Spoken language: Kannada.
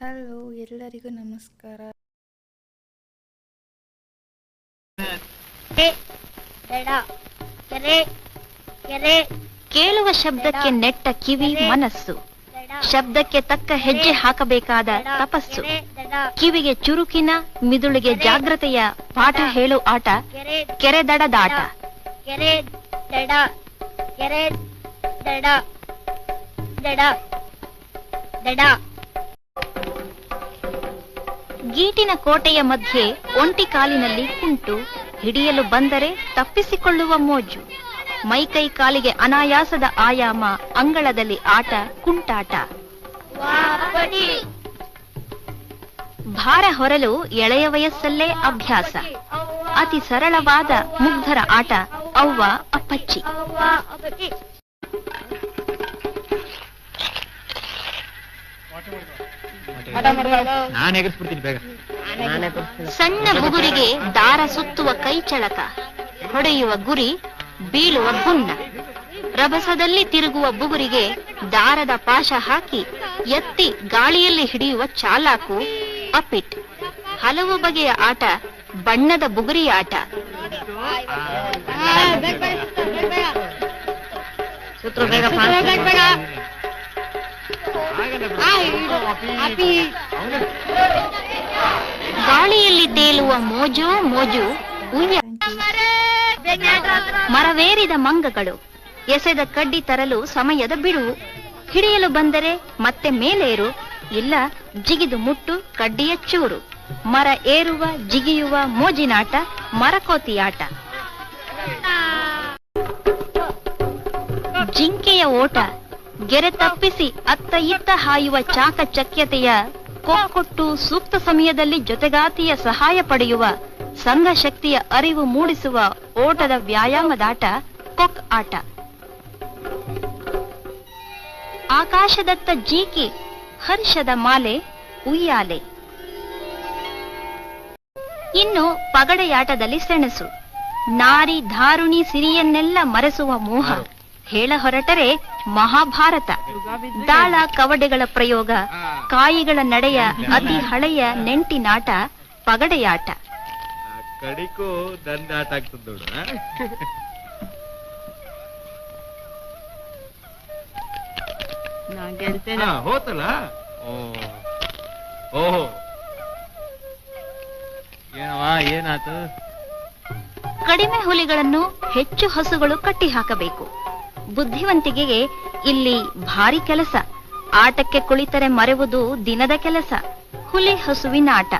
ಹಲೋ ಎಲ್ಲರಿಗೂ ನಮಸ್ಕಾರ. ಎಡ ಕೆರೆ ಕೆರೆ. ಕೇಳುವ ಶಬ್ದಕ್ಕೆ ನೆಟ್ಟ ಕಿವಿ ಮನಸ್ಸು. ಶಬ್ದಕ್ಕೆ ತಕ್ಕ ಹೆಜ್ಜೆ ಹಾಕಬೇಕಾದ ತಪಸ್ಸು. ಕಿವಿಗೆ ಚುರುಕಿನ ಮಿದುಳಿಗೆ ಜಾಗ್ರತೆಯ ಪಾಠ ಹೇಳು ಆಟ. ಕೆರೆ ಕೆರೆದಡದಾಟ ಕೆರೆ ದಡ ಕೆರೆ ದಡ ದಡ ದಡ. ಗೀಟಿನ ಕೋಟೆಯ ಮಧ್ಯೆ ಒಂಟಿ ಕಾಲಿನಲ್ಲಿ ಕುಂಟು ಹಿಡಿಯಲು ಬಂದರೆ ತಪ್ಪಿಸಿಕೊಳ್ಳುವ ಮೋಜು. ಮೈಕೈ ಕಾಲಿಗೆ ಅನಾಯಾಸದ ಆಯಾಮ ಅಂಗಳದಲ್ಲಿ ಆಟ ಕುಂಟಾಟ. ಭಾರ ಹೊರಲು ಎಳೆಯ ವಯಸ್ಸಲ್ಲೇ ಅಭ್ಯಾಸ. ಅತಿ ಸರಳವಾದ ಮುಗ್ಧರ ಆಟ ಅವ್ವ ಅಪ್ಪಚ್ಚಿ. ನಾನು ಎಗರ್ಸ್ಬಿಡ್ತೀನಿ ಬೇಗ. ಸಣ್ಣ ಬುಗುರಿಗೆ ದಾರ ಸುತ್ತುವ ಕೈಚಳಕ ಹೊಡೆಯುವ ಗುರಿ ಬೀಳುವ ಗುಂಡ ರಭಸದಲ್ಲಿ ತಿರುಗುವ ಬುಗುರಿಗೆ ದಾರದ ಪಾಶ ಹಾಕಿ ಎತ್ತಿ ಗಾಳಿಯಲ್ಲಿ ಹಿಡಿಯುವ ಚಾಲಾಕು ಅಪಿಟ್. ಹಲವು ಬಗೆಯ ಆಟ ಬಣ್ಣದ ಬುಗುರಿ ಆಟ. ಗಾಳಿಯಲ್ಲಿ ತೇಲುವ ಮೋಜು ಮೋಜು ಮರವೇರಿದ ಮಂಗಗಳು. ಎಸೆದ ಕಡ್ಡಿ ತರಲು ಸಮಯದ ಬಿಡುವು ಹಿಡಿಯಲು ಬಂದರೆ ಮತ್ತೆ ಮೇಲೇರು. ಇಲ್ಲ, ಜಿಗಿದು ಮುಟ್ಟು, ಕಡ್ಡಿಯ ಚೂರು. ಮರ ಏರುವ, ಜಿಗಿಯುವ ಮೋಜಿನಾಟ, ಮರಕೋತಿಯಾಟ. ಜಿಂಕೆಯ ಓಟ. ಗೆರೆ ತಪ್ಪಿಸಿ ಅತ್ತ ಇತ್ತ ಹಾಯುವ ಚಾಕಚಕ್ಯತೆಯ ಕೊಟ್ಟು ಸೂಕ್ತ ಸಮಯದಲ್ಲಿ ಜೊತೆಗಾತಿಯ ಸಹಾಯ ಪಡೆಯುವ ಸಂಘ ಶಕ್ತಿಯ ಅರಿವು ಮೂಡಿಸುವ ಓಟದ ವ್ಯಾಯಾಮದಾಟ ಕೊಕ್ ಆಟ. ಆಕಾಶದತ್ತ ಜೀಕಿ ಹರ್ಷದ ಮಾಲೆ ಉಯ್ಯಾಲೆ. ಇನ್ನು ಪಗಡೆಯಾಟದಲ್ಲಿ ಸೆಣಸು. ನಾರಿ ಧಾರುಣಿ ಸಿರಿಯನ್ನೆಲ್ಲ ಮರೆಸುವ ಮೋಹ. ಹೇಳ ಹೊರಟರೆ ಮಹಾಭಾರತ. ದಾಳ ಕವಡೆಗಳ ಪ್ರಯೋಗ ಕಾಯಿಗಳ ನಡೆಯ ಅತಿ ಹಳೆಯ ನೆಂಟಿನಾಟ ಪಗಡೆಯಾಟ. ಕಡಿಕು ದಂಡ ಆಟ ಆಗ್ತದ ನೋಡು ಆ? ಹಾ, ಹೋತಲ್ಲ? ಓ ಓಹೋ. ಏನವ ಏನಾತು? ಕಡಿಮೆ ಹುಲಿಗಳನ್ನು ಹೆಚ್ಚು ಹಸುಗಳು ಕಟ್ಟಿ ಹಾಕಬೇಕು ಬುದ್ಧಿವಂತಿಕೆಗೆ ಇಲ್ಲಿ ಭಾರಿ ಕೆಲಸ. ಆಟಕ್ಕೆ ಕುಳಿತರೆ ಮರೆವುದು ದಿನದ ಕೆಲಸ. ಹುಲಿ ಹಸುವಿನ ಆಟ.